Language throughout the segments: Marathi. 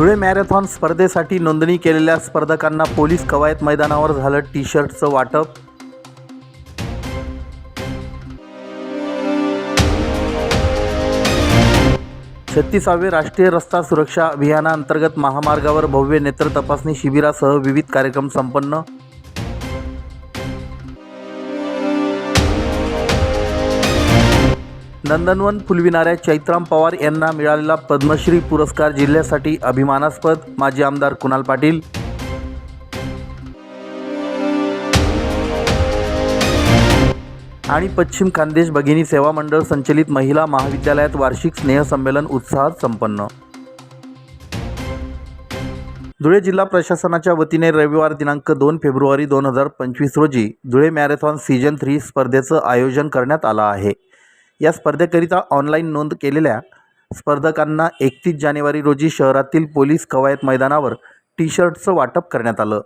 धुळे मॅरेथॉन स्पर्धेसाठी नोंदणी केलेल्या स्पर्धकांना पोलीस कवायत मैदानावर झालं टी शर्टचं वाटप. छत्तीसावे राष्ट्रीय रस्ता सुरक्षा अभियानांतर्गत महामार्गावर भव्य नेत्र तपासणी शिबिरासह विविध कार्यक्रम संपन्न. नंदनवन फुलविणाऱ्या चैत्राम पवार यांना मिळालेला पद्मश्री पुरस्कार जिल्ह्यासाठी अभिमानास्पद. माजी आमदार कुणाल पाटील. आणि पश्चिम खानदेश भगिनी सेवा मंडळ संचलित महिला महाविद्यालयात वार्षिक स्नेहसंमेलन उत्साहात संपन्न. धुळे जिल्हा प्रशासनाच्या वतीने रविवार दिनांक दोन फेब्रुवारी दोन हजार पंचवीस रोजी धुळे मॅरेथॉन सीजन थ्री स्पर्धेचं आयोजन करण्यात आलं आहे. या स्पर्धेकरिता ऑनलाईन नोंद केलेल्या स्पर्धकांना एकतीस जानेवारी रोजी शहरातील पोलीस कवायत मैदानावर टी शर्टचं वाटप करण्यात आलं.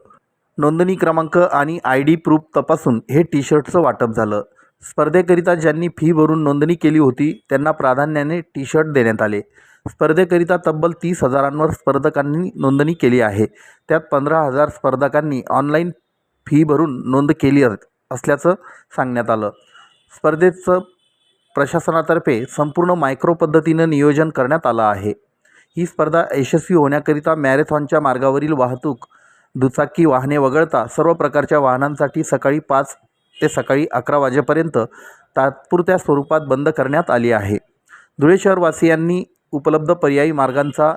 नोंदणी क्रमांक आणि आय डी प्रूफ तपासून हे टी शर्टचं वाटप झालं. स्पर्धेकरिता ज्यांनी फी भरून नोंदणी केली होती त्यांना प्राधान्याने टी शर्ट देण्यात आले. स्पर्धेकरिता तब्बल तीस हजारांवर स्पर्धकांनी नोंदणी केली आहे. त्यात पंधरा हजार स्पर्धकांनी ऑनलाईन फी भरून नोंद केली अस- असल्याचं सांगण्यात आलं. स्पर्धेचं प्रशासनातर्फे संपूर्ण मायक्रो पद्धतीनं नियोजन करण्यात आलं आहे. ही स्पर्धा यशस्वी होण्याकरिता मॅरेथॉनच्या मार्गावरील वाहतूक दुचाकी वाहने वगळता सर्व प्रकारच्या वाहनांसाठी सकाळी पाच ते सकाळी अकरा वाजेपर्यंत तात्पुरत्या स्वरूपात बंद करण्यात आली आहे. धुळे शहरवासियांनी उपलब्ध पर्यायी मार्गांचा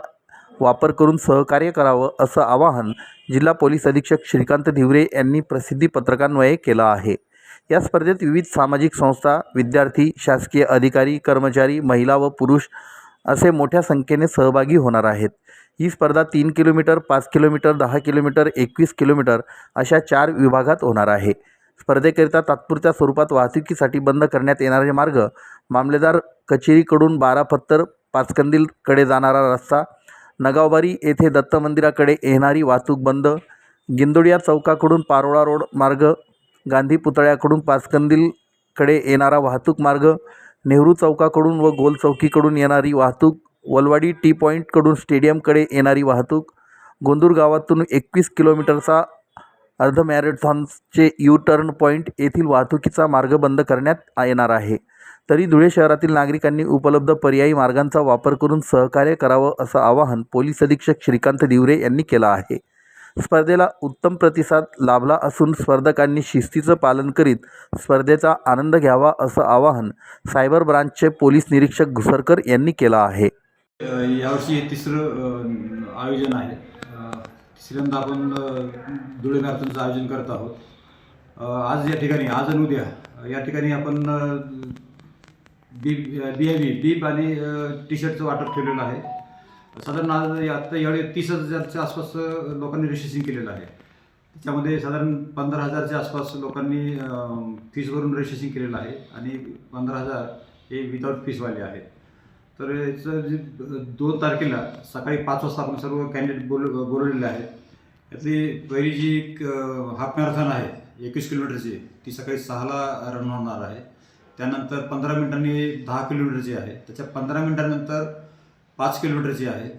वापर करून सहकार्य करावं असं आवाहन जिल्हा पोलीस अधीक्षक श्रीकांत धिवरे यांनी प्रसिद्धी पत्रकान्वये केलं आहे. या स्पर्धेत विविध सामाजिक संस्था विद्यार्थी शासकीय अधिकारी कर्मचारी महिला व पुरुष असे मोठ्या संख्येने सहभागी होणार आहेत. ही स्पर्धा तीन किलोमीटर पाच किलोमीटर दहा किलोमीटर एकवीस किलोमीटर अशा चार विभागात होणार आहे. स्पर्धेकरिता तात्पुरत्या स्वरूपात वाहतुकीसाठी बंद करण्यात येणारे मार्ग मामलेदार कचेरीकडून बारा पत्तर पाचकंदीलकडे जाणारा रस्ता नगावबारी येथे दत्त मंदिराकडे येणारी वाहतूक बंद गिंदोडिया चौकाकडून पारोळा रोड मार्ग गांधी पुतळ्याकडून पाचकंदीलकडे येणारा वाहतूक मार्ग नेहरू चौकाकडून व गोल चौकीकडून येणारी वाहतूक वलवाडी टी पॉईंटकडून स्टेडियमकडे येणारी वाहतूक गोंदूर गावातून एकवीस किलोमीटरचा अर्ध मॅरेथॉनचे यू टर्न पॉईंट येथील वाहतुकीचा मार्ग बंद करण्यात येणार आहे. तरी धुळे शहरातील नागरिकांनी उपलब्ध पर्यायी मार्गांचा वापर करून सहकार्य करावं असं आवाहन पोलीस अधीक्षक श्रीकांत दिवरे यांनी केलं आहे. स्पर्धेला उत्तम प्रतिसाद लाभला असून स्पर्धकांनी शिस्तीचं पालन करीत स्पर्धेचा आनंद घ्यावा असं आवाहन सायबर ब्रांचचे पोलीस निरीक्षक घुसरकर यांनी केलं आहे. यावर्षी हे तिसरं आयोजन आहे. तिसऱ्यांदा आपण धुळे मॅरेथॉनचं आयोजन करत आहोत. आज या ठिकाणी आज आणि उद्या या ठिकाणी आपण B B I B bib आणि टी शर्टचं वाटप ठेवलेलं आहे. साधारण आज आता यावेळी तीस हजारच्या आसपास लोकांनी रजिस्ट्रेशन केलेलं आहे. त्याच्यामध्ये साधारण पंधरा हजारच्या आसपास लोकांनी फीस भरून रजिस्ट्रेशन केलेलं आहे आणि पंधरा हजार हे विदाउट फीसवाले आहेत. तर याचं जे दोन तारखेला सकाळी पाच वाजता आपण सर्व कॅन्डिडेट बोल बोलवलेले आहेत. यातली पहिली जी एक, हाफ मॅरेथॉन आहे एकवीस किलोमीटरची ती सकाळी सहाला रन होणार आहे. त्यानंतर पंधरा मिनिटांनी दहा किलोमीटरची आहे त्याच्या पंधरा मिनिटांनंतर पाच किलोमीटरची आहे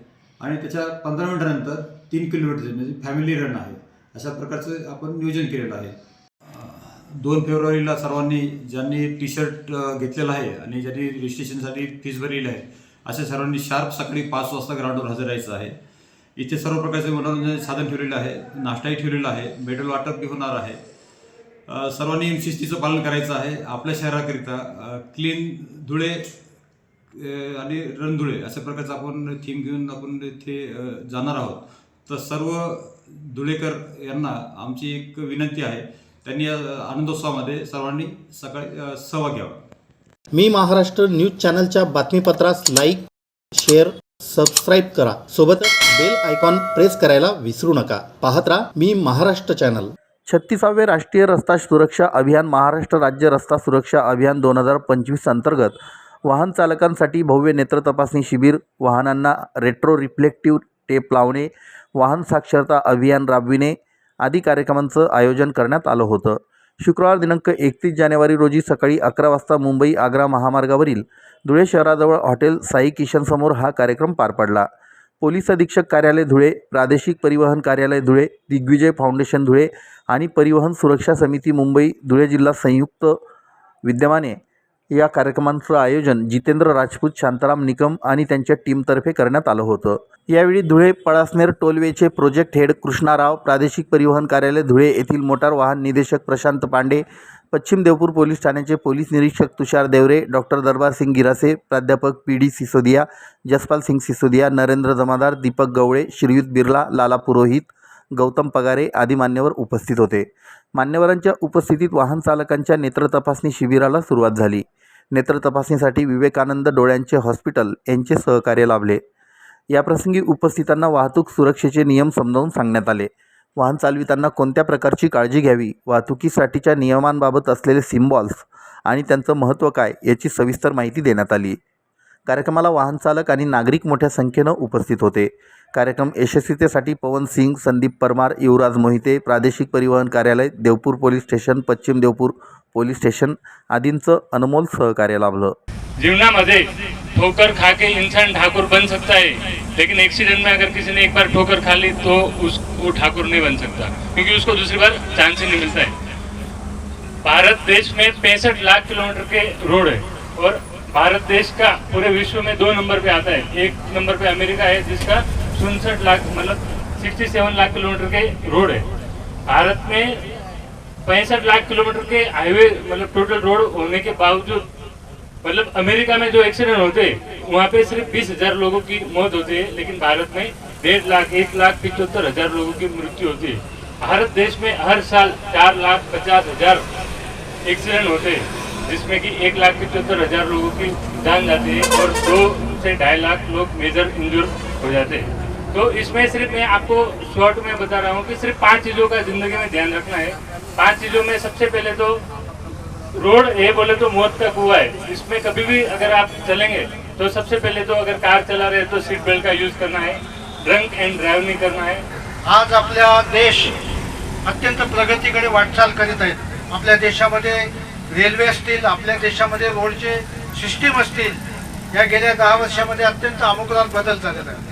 आणि त्याच्या पंधरा मिनटानंतर तीन किलोमीटरची म्हणजे फॅमिली रन आहे. अशा प्रकारचं आपण नियोजन केलेलं आहे. दोन फेब्रुवारीला सर्वांनी ज्यांनी टी शर्ट घेतलेलं आहे आणि ज्यांनी रजिस्ट्रेशनसाठी फीस भरलेली आहे अशा सर्वांनी शार्प सकाळी पाच वाजता ग्राउंडवर हजर राहायचं आहे. इथे सर्व प्रकारचे मनोरंजन साधन ठेवलेलं आहे नाश्ताही ठेवलेला आहे मेडल वाटप बी होणार आहे. सर्वांनी शिस्तीचं पालन करायचं आहे. आपल्या शहराकरिता क्लीन धुळे आणि रणधुळे अशा प्रकारचं आपण थीम घेऊन आपण इथे जाणार आहोत. तर सर्व धुळेकर यांना आमची एक विनंती आहे त्यांनी या आनंदोत्सवामध्ये सर्वांनी सकाळी सहभाग घ्यावा मी महाराष्ट्र न्यूज चॅनलच्या बातमीपत्रास लाईक शेअर सबस्क्राईब करा. सोबतच बेल आयकॉन प्रेस करायला विसरू नका. पाहत राहा मी महाराष्ट्र चॅनल. छत्तीसावे राष्ट्रीय रस्ता सुरक्षा अभियान महाराष्ट्र राज्य रस्ता सुरक्षा अभियान दोन हजार पंचवीस अंतर्गत वाहन चालकांसाठी भव्य नेत्र तपासणी शिबिर वाहनांना रेट्रो रिफ्लेक्टिव्ह टेप लावणे वाहन साक्षरता अभियान राबविणे आदी कार्यक्रमांचं आयोजन करण्यात आलं होतं. शुक्रवार दिनांक एकतीस जानेवारी रोजी सकाळी अकरा वाजता मुंबई आग्रा महामार्गावरील धुळे शहराजवळ हॉटेल साई किशनसमोर हा कार्यक्रम पार पडला. पोलीस अधीक्षक कार्यालय धुळे प्रादेशिक परिवहन कार्यालय धुळे दिग्विजय फाउंडेशन धुळे आणि परिवहन सुरक्षा समिती मुंबई धुळे जिल्हा संयुक्त विद्यमाने या कार्यक्रमांचं आयोजन जितेंद्र राजपूत शांताराम निकम आणि त्यांच्या टीमतर्फे करण्यात आलं होतं. यावेळी धुळे पळासनेर टोलवेचे प्रोजेक्ट हेड कृष्णाराव प्रादेशिक परिवहन कार्यालय धुळे येथील मोटार वाहन निदेशक प्रशांत पांडे पश्चिम देवपूर पोलीस ठाण्याचे पोलीस निरीक्षक तुषार देवरे डॉक्टर दरबार सिंग गिरासे प्राध्यापक पी डी सिसोदिया जसपाल सिंग सिसोदिया नरेंद्र जमादार दीपक गवळे श्रीयुत बिर्ला लाला पुरोहित गौतम पगारे आदी मान्यवर उपस्थित होते. मान्यवरांच्या उपस्थितीत वाहन चालकांच्या नेत्र तपासणी शिबिराला सुरुवात झाली. नेत्र तपासणीसाठी विवेकानंद डोळ्यांचे हॉस्पिटल यांचे सहकार्य लाभले. याप्रसंगी उपस्थितांना वाहतूक सुरक्षेचे नियम समजावून सांगण्यात आले. वाहन चालवितांना कोणत्या प्रकारची काळजी घ्यावी? वाहतुकीसाठीच्या नियमांबाबत असलेले सिम्बॉल्स आणि त्यांचं महत्त्व काय याची सविस्तर माहिती देण्यात आली. कार्यक्रमाला वाहन चालक आणि नागरिक मोठ्या संख्येनं उपस्थित होते. कार्यक्रम यशस्वीतेसाठी पवन सिंग संदीप परमार युवराज मोहिते प्रादेशिक परिवहन कार्यालय देवपूर पोलीस स्टेशन पश्चिम देवपूर पोलीस स्टेशन आदींचं अनमोल सहकार्य लाभलं. जीवनामध्ये ठोकर खाके इंसान ठाकुर बन सकता है लेकिन एक्सीडेंट में अगर किसी ने एक बार ठोकर खा ली तो उस वो ठाकुर नहीं बन सकता क्योंकि उसको दूसरी बार चांस ही नहीं मिलता है। भारत देश में पैंसठ लाख किलोमीटर के रोड है और भारत देश का पूरे विश्व में दो नंबर पे आता है। एक नंबर पे अमेरिका है जिसका उनसठ लाख मतलब सिक्सटी सेवन लाख किलोमीटर के रोड है। भारत में पैंसठ लाख किलोमीटर के हाईवे मतलब टोटल रोड होने के बावजूद मतलब अमेरिका में जो एक्सीडेंट होते हैं, वहाँ पे सिर्फ़ बीस हज़ार लोगों की मौत होती है, लेकिन भारत में डेढ़ लाख, एक लाख पिछहत्तर हज़ार लोगों की मृत्यु होती है। भारत देश में हर साल चार लाख पचास हज़ार एक्सीडेंट होते हैं, जिसमें कि एक लाख पिछहत्तर हज़ार लोगों की जान जाती है और दो से ढाई लाख लोग मेजर इंजर हो जाते हैं। तो इसमें सिर्फ मैं आपको शॉर्ट में बता रहा हूँ कि सिर्फ पांच चीज़ों का जिंदगी में ध्यान रखना है। पांच चीज़ों में सबसे पहले तो रोड ये बोले तो मौत का कुआ है। इसमें कभी भी अगर आप चलेंगे तो सबसे पहले तो अगर कार चला रहे हैं तो सीट बेल्ट का यूज करना है। ड्रंक एंड ड्राइव नहीं करना है। आज आपल्या देश अत्यंत प्रगतीकडे वाटचाल करीत आहेत. आपल्या देशामध्ये रेल्वे असतील आपल्या देशामध्ये रोडचे सिस्टीम असतील या गेल्या दहा वर्षामध्ये अत्यंत आमुग्रात बदल झालेला आहे.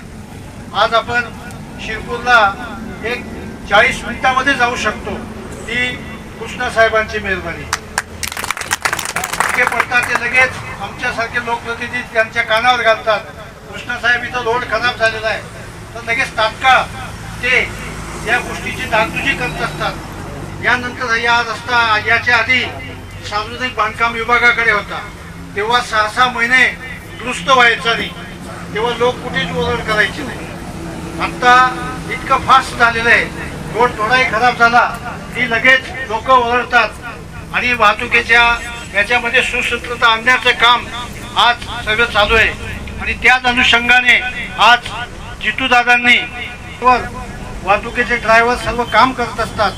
आज आपण शिरपूरला एक चाळीस मिनिटामध्ये जाऊ शकतो ती कृष्णा साहेबांची मेहरबानी. इतके पडतात ते लगेच आमच्यासारखे लोकप्रतिनिधी त्यांच्या कानावर घालतात. कृष्णा साहेब इथं रोड खराब झालेला आहे. तर लगेच तात्काळ ते या गोष्टीची दागदुजी करत असतात. यानंतर या रस्ता याच्या आधी सार्वजनिक बांधकाम विभागाकडे होता. तेव्हा सहा सहा महिने दुरुस्त व्हायचा नाही. तेव्हा लोक कुठेच ओरड करायचे नाही. आता इतकं फास्ट झालेलं आहे. रोड थोडाही खराब झाला की लगेच लोक ओरडतात आणि वाहतुकीच्या याच्यामध्ये सुसूत्रता आणण्याचं काम आज सगळं चालू आहे. आणि त्याच अनुषंगाने आज जितूदादांनी वाहतुकीचे ड्रायव्हर सर्व काम करत असतात.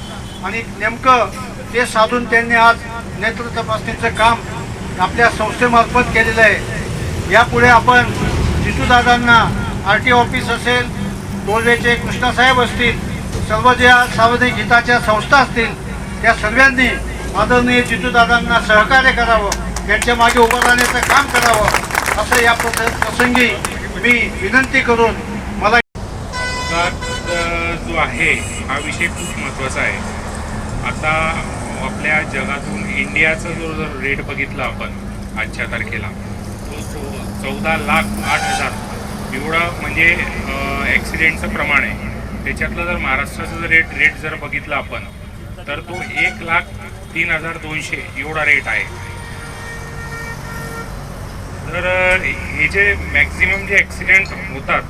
आणि नेमकं ते साधून त्यांनी आज नेत्र तपासणीचं काम आपल्या संस्थेमार्फत केलेलं आहे. यापुढे आपण जितूदादांना आर टी ऑफिस असेल टोलवेचे कृष्णासाहेब असतील सर्व ज्या सार्वजनिक हिताच्या संस्था असतील त्या सर्वांनी आदरणीय जितूदादांना सहकार्य करावं त्यांच्या मागे उभं राहण्याचं काम करावं असं या प्रसंगी मी विनंती करून मला जो आहे हा विषय खूप महत्त्वाचा आहे. आता आपल्या जगातून इंडियाचा जो जर रेट बघितला आपण आजच्या तारखेला तो चौ चौदा लाख आठ हजार एवढा म्हणजे ॲक्सिडेंटचं प्रमाण आहे. त्याच्यातलं जर महाराष्ट्राचा जर रेट रेट जर बघितला आपण तर तो एक लाख तीन हजार दोनशे एवढा रेट आहे. तर हे जे मॅक्झिमम जे ॲक्सिडेंट होतात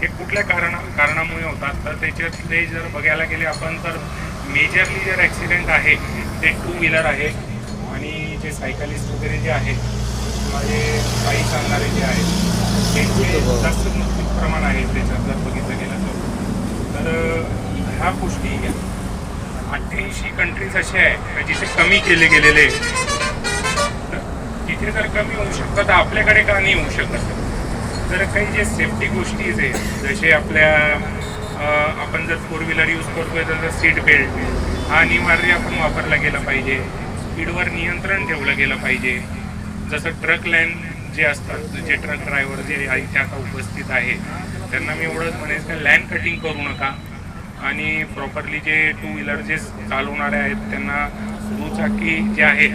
हे कुठल्या कारणा कारणामुळे होतात? तर त्याच्यातले जर बघायला गेले आपण तर मेजरली जर ॲक्सिडेंट आहे ते टू व्हीलर आहे आणि जे सायकलिस्ट वगैरे जे आहेत किंवा जे चालणारे जे आहेत जास्त प्रमाण आहे त्याच्यात जर बघितलं गेलं तर. ह्या गोष्टी अठ्ठ्याऐंशी कंट्रीज असे आहे का जिथे कमी केले गेलेले तिथे जर कमी होऊ शकतं तर आपल्याकडे का नाही होऊ शकत? तर काही जे सेफ्टी गोष्टीज आहे जसे आपल्या आपण जर फोर व्हीलर यूज करतोय तर सीट बेल्ट हा अनिवार्य आपण वापरला गेला पाहिजे. स्पीडवर नियंत्रण ठेवलं गेलं पाहिजे. जसं ट्रक लाईन जे असतात जे ट्रक ड्रायव्हर जे आहे ते आता उपस्थित आहे त्यांना मी एवढंच म्हणेन का लँड कटिंग करू नका. आणि प्रॉपरली जे टू व्हीलर जे चालवणारे आहेत त्यांना दुचाकी जे आहे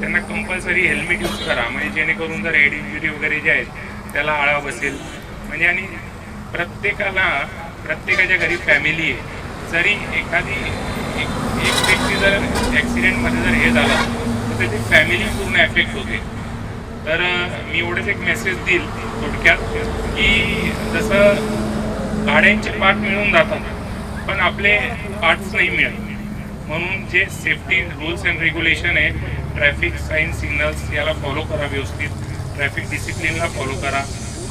त्यांना कंपल्सरी हेल्मेट यूज करा. म्हणजे जेणेकरून जर हेड इंजुरी वगैरे जे आहेत त्याला आळा बसेल. म्हणजे आणि प्रत्येकाला प्रत्येकाच्या घरी फॅमिली आहे. जरी एखादी एक एक व्यक्ती जर ॲक्सिडेंटमध्ये जर हे झाला तर त्याची फॅमिली पूर्ण एफेक्ट होते. तर मी एवढेच एक मेसेज देईल थोडक्यात की जसं गाड्यांचे पार्ट मिळून जातात पण आपले पार्ट्स नाही मिळत. म्हणून जे सेफ्टी रूल्स अँड रेग्युलेशन आहे ट्रॅफिक साईन सिग्नल्स याला फॉलो करा व्यवस्थित. ट्रॅफिक डिसिप्लिनला फॉलो करा.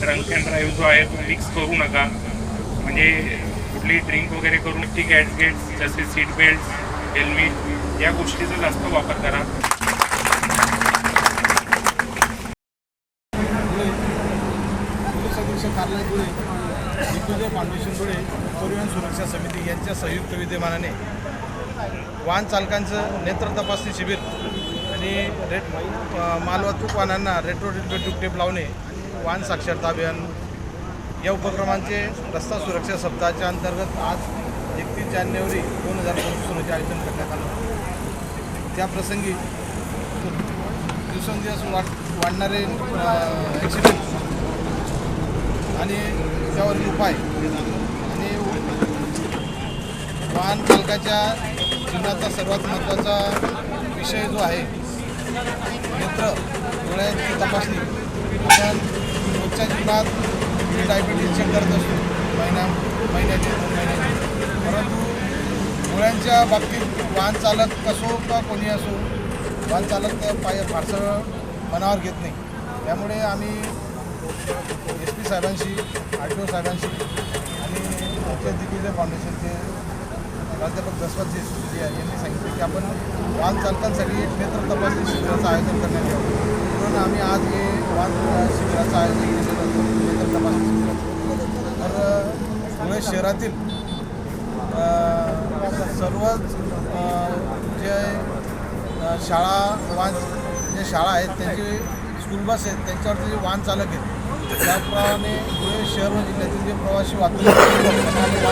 ड्रंक अँड ड्राईव्ह जो आहे तो मिक्स करू नका. म्हणजे कुठली ड्रिंक वगैरे करून टी गॅडगेट्स जसे सीट बेल्ट हेल्मेट या गोष्टीचा जास्त वापर करा पोलीस अधीक्षक कार्यालय धुळे दिग्विजय फाउंडेशन धुळे परिवहन सुरक्षा समिती यांच्या संयुक्त विद्यमानाने वाहन चालकांचं नेत्र तपासणी शिबिर आणि रेट मालवाहतूक वाहनांना रेट्रो रेल्वे टेप लावणे वाहन साक्षरता अभियान या उपक्रमांचे रस्ता सुरक्षा सप्ताहाच्या अंतर्गत आज एकतीस जानेवारी दोन हजार पंचवीस रोजी आयोजन करण्यात आलं त्याप्रसंगी दिवसेंदिवस वाढ वाढणारे ॲक्सिडेंट आणि त्यावरील उपाय. आणि वाहन चालकाच्या जीवनाचा सर्वात महत्त्वाचा विषय जो आहे नेत्र डोळ्यांची तपासणी. आपण रोजच्या जीवनात मी चेक करत असतो महिन्या महिन्याचे दोन महिन्याचे. परंतु डोळ्यांच्या बाबतीत वाहन चालक असो का कोणी असो वाहन चालक पाय फारसं मनावर घेत नाही. त्यामुळे आम्ही एस पी साहेबांशी आर टी ओ साहेबांशी आणि आमच्या दिग्विजय फाउंडेशनचे प्राध्यापक जसवंतजी जी यांनी सांगितले की आपण वाहन चालकांसाठी एक नेत्र तपासणी शिबिराचं आयोजन करण्यात यावं. म्हणून आम्ही आज हे वाहन शिबिराचं आयोजन केलेलं होतं. नेत्र तपासणी शिबिराचं. तर पुणे शहरातील सर्वच जे शाळा वाहन जे शाळा आहेत त्यांची स्कूल बस आहेत त्यांच्यावरती जे वाहन चालक आहेत त्याप्रमाणे धुळे शहर व जिल्ह्यातील जे प्रवासी वाहतूक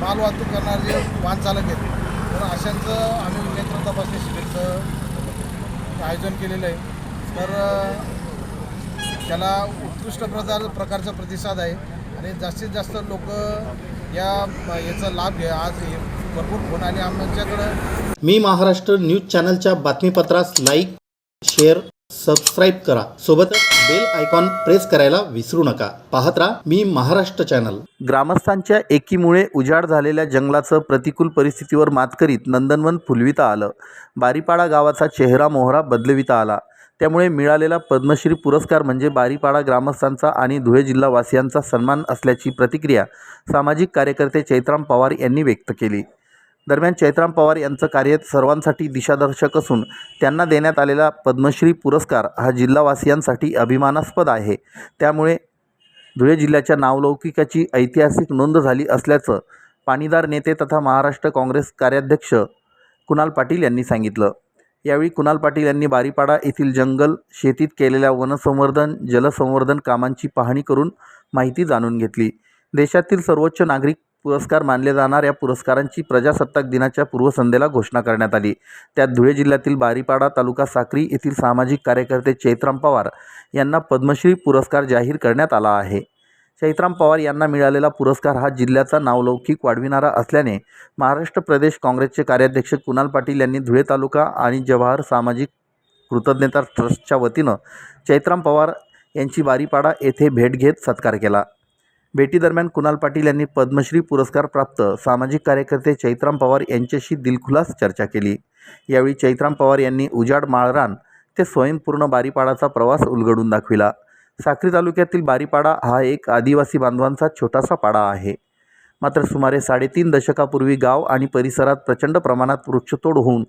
माल वाहतूक करणारे जे वाहन चालक आहेत तर अशांचं आम्ही नेत्र तपासणी शिबिरचं आयोजन केलेलं आहे. तर त्याला उत्कृष्ट प्रकार प्रकारचा प्रतिसाद आहे आणि जास्तीत जास्त लोक या याचा लाभ घ्या आज भरपूर फोन आले आमच्याकडं मी महाराष्ट्र न्यूज चॅनलच्या बातमीपत्रास लाईक शेअर सबस्क्राईब करा. सोबतच बेल आयकॉन प्रेस करायला विसरू नका. पाहत राहा मी महाराष्ट्र चॅनल ग्रामस्थांच्या एकीमुळे उजाड झालेल्या जंगलाचं प्रतिकूल परिस्थितीवर मात करीत नंदनवन फुलविता आलं. बारीपाडा गावाचा चेहरा मोहरा बदलविता आला. त्यामुळे मिळालेला पद्मश्री पुरस्कार म्हणजे बारीपाडा ग्रामस्थांचा आणि धुळे जिल्हावासियांचा सन्मान असल्याची प्रतिक्रिया सामाजिक कार्यकर्ते चैत्राम पवार यांनी व्यक्त केली. दरम्यान चैत्राम पवार यांचं कार्य सर्वांसाठी दिशादर्शक असून त्यांना देण्यात आलेला पद्मश्री पुरस्कार हा जिल्हावासियांसाठी अभिमानास्पद आहे. त्यामुळे धुळे जिल्ह्याच्या नावलौकिकाची ऐतिहासिक नोंद झाली असल्याचं पाणीदार नेते तथा महाराष्ट्र काँग्रेस कार्याध्यक्ष कुणाल पाटील यांनी सांगितलं. यावेळी कुणाल पाटील यांनी बारीपाडा येथील जंगल शेतीत केलेल्या वनसंवर्धन जलसंवर्धन कामांची पाहणी करून माहिती जाणून घेतली. देशातील सर्वोच्च नागरिक पुरस्कार मानले जाणाऱ्या पुरस्कारांची प्रजासत्ताक दिनाच्या पूर्वसंध्येला घोषणा करण्यात आली. त्यात धुळे जिल्ह्यातील बारीपाडा तालुका साक्री येथील सामाजिक कार्यकर्ते चैत्राम पवार यांना पद्मश्री पुरस्कार जाहीर करण्यात आला आहे. चैत्राम पवार यांना मिळालेला पुरस्कार हा जिल्ह्याचा नावलौकिक वाढविणारा असल्याने महाराष्ट्र प्रदेश काँग्रेसचे कार्याध्यक्ष कुणाल पाटील यांनी धुळे तालुका आणि जवाहर सामाजिक कृतज्ञता ट्रस्टच्या वतीनं चैत्राम पवार यांची बारीपाडा येथे भेट घेत सत्कार केला. भेटीदरम्यान कुणाल पाटील यांनी पद्मश्री पुरस्कार प्राप्त. सामाजिक कार्यकर्ते चैत्राम पवार यांच्याशी दिलखुलास चर्चा केली. यावेळी चैत्राम पवार यांनी उजाड माळरान ते स्वयंपूर्ण बारीपाडाचा प्रवास उलगडून दाखविला. साक्री तालुक्यातील बारीपाडा हा एक आदिवासी बांधवांचा छोटासा पाडा आहे. मात्र सुमारे साडेतीन दशकापूर्वी गाव आणि परिसरात प्रचंड प्रमाणात वृक्षतोड होऊन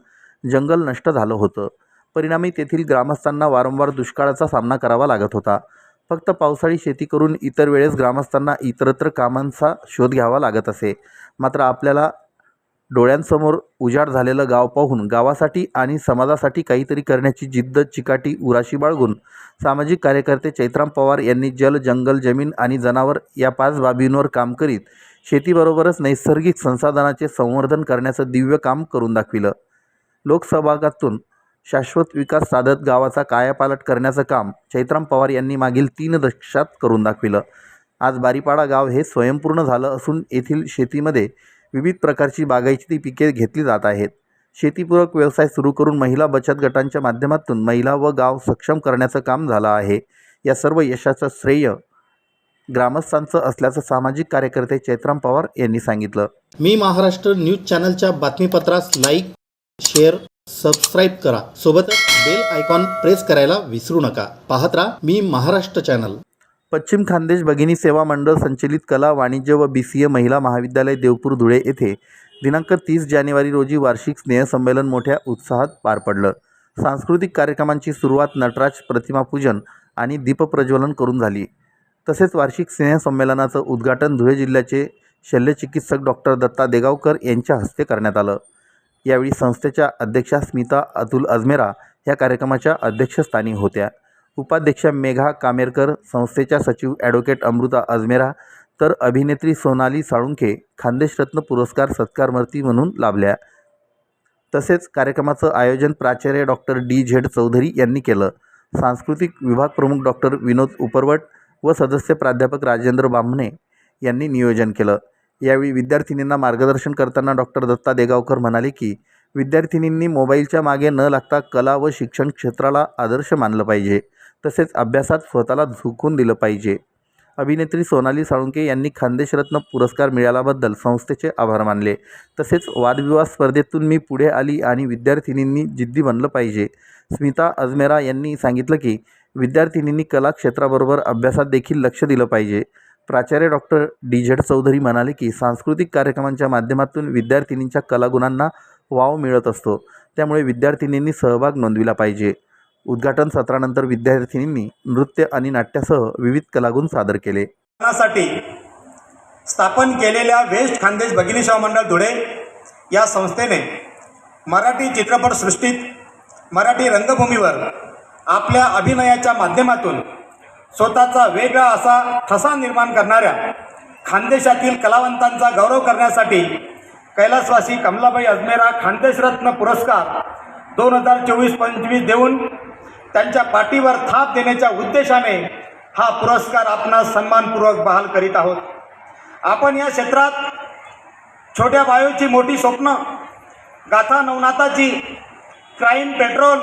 जंगल नष्ट झालं होतं. परिणामी तेथील ग्रामस्थांना वारंवार दुष्काळाचा सामना करावा लागत होता. फक्त पावसाळी शेती करून इतर वेळेस ग्रामस्थांना इतरत्र कामांचा शोध घ्यावा लागत असे. मात्र आपल्याला डोळ्यांसमोर उजाड झालेलं गाव पाहून गावासाठी आणि समाजासाठी काहीतरी करण्याची जिद्द चिकाटी उराशी बाळगून सामाजिक कार्यकर्ते चैत्राम पवार यांनी जल जंगल जमीन आणि जनावर या पाच बाबींवर काम करीत शेतीबरोबरच नैसर्गिक संसाधनाचे संवर्धन करण्याचं दिव्य काम करून दाखविलं. लोकसहभागातून शाश्वत विकास साधत गावाचा कायापालट करण्याचं काम चैत्राम पवार यांनी मागील तीन दशकात करून दाखविलं. आज बारीपाडा गाव हे स्वयंपूर्ण झालं असून येथील शेतीमध्ये विविध प्रकारची बागायती पिके घेतली जात आहेत. शेतीपूरक व्यवसाय सुरू करून महिला बचत गटांच्या माध्यमातून महिला व गाव सक्षम करण्याचं काम झालं आहे. या सर्व यशाचं श्रेय ग्रामस्थांचं असल्याचं सामाजिक कार्यकर्ते चैत्राम पवार यांनी सांगितलं. मी महाराष्ट्र न्यूज चॅनलच्या बातमीपत्रास लाईक शेअर सबस्क्राईब करा. सोबतच बेल आयकॉन प्रेस करायला विसरू नका. पाहत राहा मी महाराष्ट्र चॅनल पश्चिम खानदेश भगिनी सेवा मंडळ संचलित कला वाणिज्य व बी सी ए महिला महाविद्यालय देवपूर धुळे येथे दिनांक तीस जानेवारी रोजी वार्षिक स्नेहसंमेलन मोठ्या उत्साहात पार पडलं. सांस्कृतिक कार्यक्रमांची सुरुवात नटराज प्रतिमापूजन आणि दीपप्रज्वलन करून झाली. तसेच वार्षिक स्नेहसंमेलनाचं उद्घाटन धुळे जिल्ह्याचे शल्यचिकित्सक डॉक्टर दत्ता देगावकर यांच्या हस्ते करण्यात आलं. यावेळी संस्थेच्या अध्यक्षा स्मिता अतुल अजमेरा या कार्यक्रमाच्या अध्यक्षस्थानी होत्या. उपाध्यक्षा मेघा कामेरकर संस्थेच्या सचिव ॲडव्होकेट अमृता अजमेरा तर अभिनेत्री सोनाली साळुंखे खानदेशरत्न पुरस्कार सत्कारमर्ती म्हणून लाभल्या. तसेच कार्यक्रमाचं आयोजन प्राचार्य डॉक्टर डी झेड चौधरी यांनी केलं. सांस्कृतिक विभाग प्रमुख डॉक्टर विनोद उपरवट व सदस्य प्राध्यापक राजेंद्र बामणे यांनी नियोजन केलं. यावेळी विद्यार्थिनींना मार्गदर्शन करताना डॉक्टर दत्ता देगावकर म्हणाले की विद्यार्थिनींनी मोबाईलच्या मागे न लागता कला व शिक्षण क्षेत्राला आदर्श मानलं पाहिजे. तसेच अभ्यासात स्वतःला झुकून दिलं पाहिजे. अभिनेत्री सोनाली साळुंके यांनी खानदेशरत्न पुरस्कार मिळाल्याबद्दल संस्थेचे आभार मानले. तसेच वादविवाद स्पर्धेतून मी पुढे आली आणि विद्यार्थिनींनी जिद्दी बनलं पाहिजे. स्मिता अजमेरा यांनी सांगितलं की विद्यार्थिनींनी कला क्षेत्राबरोबर अभ्यासात देखील लक्ष दिलं पाहिजे. प्राचार्य डॉक्टर डी झेड चौधरी म्हणाले की सांस्कृतिक कार्यक्रमांच्या माध्यमातून विद्यार्थिनींच्या कलागुणांना वाव मिळत असतो. त्यामुळे विद्यार्थिनींनी सहभाग नोंदविला पाहिजे. उद्घाटन सत्रानंतर विद्यार्थिनींनी नृत्य आणि नाट्यासह विविध कलागुण सादर केले. स्थापन केलेल्या वेस्ट खानदेश भगिनीशाह मंडळ धुळे या संस्थेने मराठी चित्रपटसृष्टीत मराठी रंगभूमीवर आपल्या अभिनयाच्या माध्यमातून स्वतःचा वेगळा असा ठसा निर्माण करणाऱ्या खानदेशातील कलावंतांचा गौरव करण्यासाठी कैलासवासी कमलाबाई अजमेरा खानदेशरत्न पुरस्कार दोन हजार चोवीस पंचवीस देऊन त्यांच्या पाठीवर थाप देण्याच्या उद्देशाने हा पुरस्कार आपणास सन्मानपूर्वक बहाल करीत आहोत. आपण या क्षेत्रात छोट्या बायोची मोठी स्वप्न गाथा नवनाथाची क्राईम पेट्रोल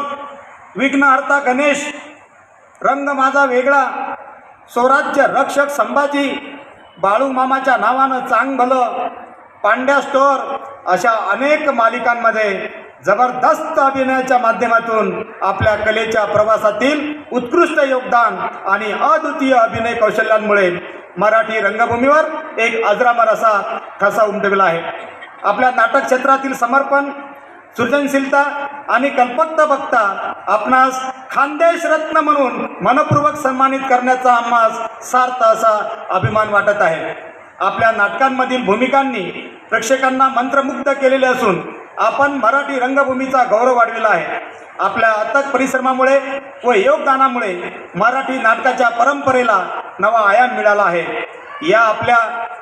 विघ्नहर्ता गणेश रंग माझा वेगळा. स्वराज्य रक्षक संभाजी बाळू मामाच्या नावानं चांग भलं पांड्या स्टोअर अशा अनेक मालिकांमध्ये जबरदस्त अभिनयाच्या माध्यमातून आपल्या कलेच्या प्रवासातील उत्कृष्ट योगदान आणि अद्वितीय अभिनय कौशल्यांमुळे मराठी रंगभूमीवर एक अजरामर असा ठसा उमटविला आहे. आपल्या नाटक क्षेत्रातील समर्पण सृजनशीलता आणि कल्पकता बघता आपणास खानदेश रत्न म्हणून मनपूर्वक सन्मानित करण्याचा आम्हास सार्थ असा अभिमान वाटत आहे. आपल्या नाटकांमधील भूमिकांनी प्रेक्षकांना मंत्रमुग्ध केलेले असून आपण मराठी रंगभूमीचा गौरव वाढविला आहे. आपल्या अथक परिश्रमामुळे व योगदानामुळे मराठी नाटकाच्या परंपरेला नवा आयाम मिळाला आहे. या आपल्या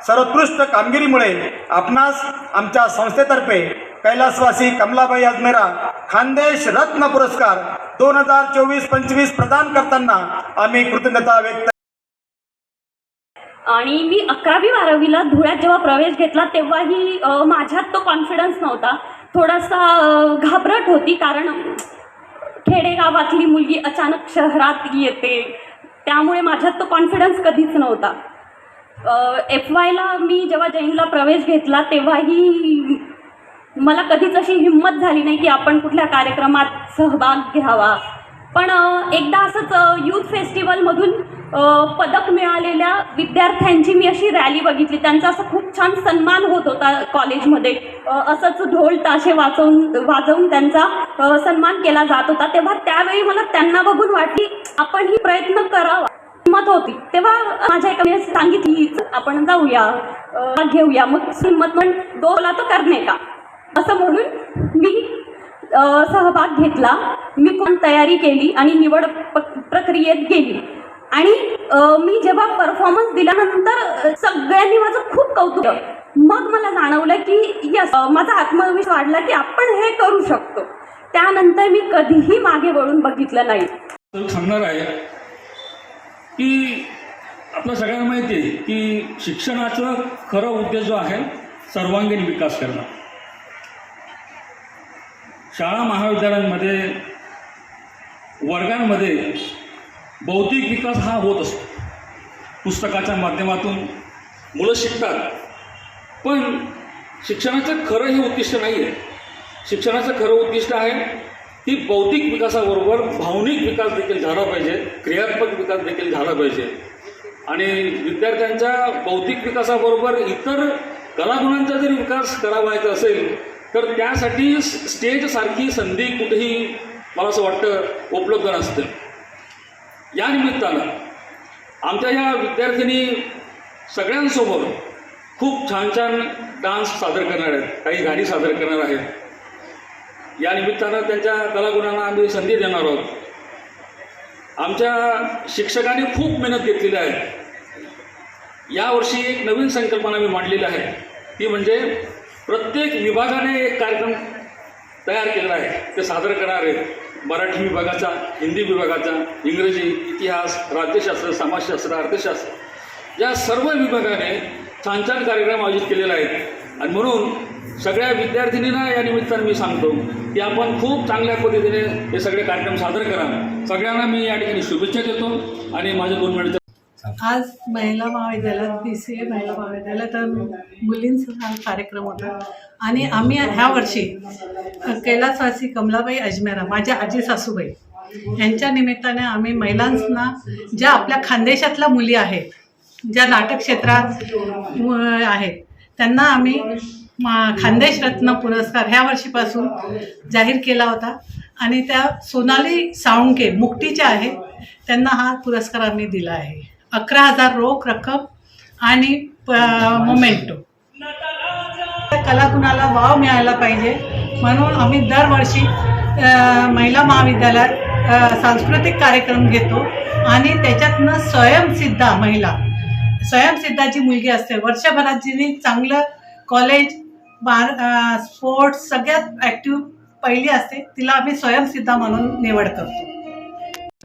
सर्वोत्कृष्ट कामगिरीमुळे आपणास आमच्या संस्थेतर्फे कैलासवासी कमलाबाई अजमेरा खानदेश रत्न पुरस्कार दोन हजार चोवीस पंचवीस प्रदान करताना आम्ही कृतज्ञता व्यक्त आणि मी अकरावी बारावीला धुळ्यात जेव्हा प्रवेश घेतला तेव्हाही माझ्यात तो कॉन्फिडन्स नव्हता. थोडासा घाबरट होती कारण खेडेगावातली मुलगी अचानक शहरात येते. त्यामुळे माझ्यात तो कॉन्फिडन्स कधीच नव्हता. एफ वायला मी जेव्हा जैनला प्रवेश घेतला तेव्हाही मला कधीच अशी हिंमत झाली नाही की आपण कुठल्या कार्यक्रमात सहभाग घ्यावा. पण एकदा असंच यूथ फेस्टिवलमधून पदक मिळालेल्या विद्यार्थ्यांची मी अशी रॅली बघितली. त्यांचा असं खूप छान सन्मान होत होता कॉलेजमध्ये असंच ढोल ताशे वाचवून वाजवून त्यांचा सन्मान केला जात होता. तेव्हा त्यावेळी मला त्यांना बघून वाटली आपण ही प्रयत्न करावा. हिंमत होती. तेव्हा माझ्या एका सांगितली आपण जाऊया घेऊया. मग हिंमत म्हण दोला तर करणे का? असं म्हणून मी सहभाग घेतला. मी कोण तयारी केली आणि निवड प प्रक्रियेत गेली. आणि मी जेव्हा परफॉर्मन्स दिल्यानंतर सगळ्यांनी माझं खूप कौतुक मग मला जाणवलं की यस माझा आत्मविश्वास वाढला की आपण हे करू शकतो. त्यानंतर मी कधीही मागे वळून बघितलं नाही. सांगणार आहे की आपल्या सगळ्यांना माहिती आहे की शिक्षणाचं खरं उद्देश जो आहे सर्वांगीण विकास करणं. शाळा महाविद्यालयांमध्ये वर्गांमध्ये बौद्धिक विकास हा होत असतो. पुस्तकाच्या माध्यमातून मुलं शिकतात. पण शिक्षणाचं खरं हे उद्दिष्ट नाही आहे शिक्षणाचं खरं उद्दिष्ट आहे की बौद्धिक विकासाबरोबर भावनिक विकास देखील झाला पाहिजे क्रियात्मक विकास देखील झाला पाहिजे. आणि विद्यार्थ्यांच्या बौद्धिक विकासाबरोबर इतर कलागुणांचा जरी विकास करावायचा असेल तर त्यासाठी स्टेजसारखी संधी कुठेही मला असं वाटतं उपलब्ध नसते. या निमित्तानं आमच्या ह्या विद्यार्थिनी सगळ्यांसोबत खूप छान छान डान्स सादर करणार आहेत काही गाणी सादर करणार आहेत. या निमित्तानं त्यांच्या कलागुणांना आम्ही संधी देणार आहोत. आमच्या शिक्षकांनी खूप मेहनत घेतलेली आहे. यावर्षी एक नवीन संकल्पना मी मांडलेली आहे. ती म्हणजे प्रत्येक विभागाने एक कार्यक्रम तयार केलेला आहे. ते सादर करणार आहेत. मराठी विभागाचा हिंदी विभागाचा इंग्रजी इतिहास राज्यशास्त्र समाजशास्त्र अर्थशास्त्र. या सर्व विभागाने छान छान कार्यक्रम आयोजित केलेले आहेत. आणि म्हणून सगळ्या विद्यार्थिनींना या निमित्तानं मी सांगतो की आपण खूप चांगल्या पद्धतीने हे सगळे कार्यक्रम सादर करा सगळ्यांना मी या ठिकाणी शुभेच्छा देतो. आणि माझे दोन मिनिटं आज महिला महाविद्यालयात बी सी ए महिला महाविद्यालयात मुलींचा हा कार्यक्रम होता. आणि आम्ही ह्या वर्षी कैलासवासी कमलाबाई अजमेरा माझ्या आजी सासूबाई यांच्या निमित्ताने आम्ही महिलांना ज्या आपल्या खानदेशातल्या मुली आहेत ज्या नाटक क्षेत्रात आहेत त्यांना आम्ही खानदेश रत्न पुरस्कार ह्या वर्षीपासून जाहीर केला होता. आणि त्या सोनाली साळुंके मुक्तीच्या आहेत त्यांना हा पुरस्कार आम्ही दिला आहे. अकरा हजार रोख रक्कम आणि मोमेंटो. कलागुणाला वाव मिळायला पाहिजे. म्हणून आम्ही दरवर्षी महिला महाविद्यालयात सांस्कृतिक कार्यक्रम घेतो. आणि त्याच्यातनं स्वयंसिद्धा महिला. स्वयंसिद्धाची मुलगी असते. वर्षभरात जिने चांगलं कॉलेज बार स्पोर्ट्स सगळ्यात ॲक्टिव्ह पहिली असते. तिला आम्ही स्वयंसिद्धा म्हणून निवड करतो.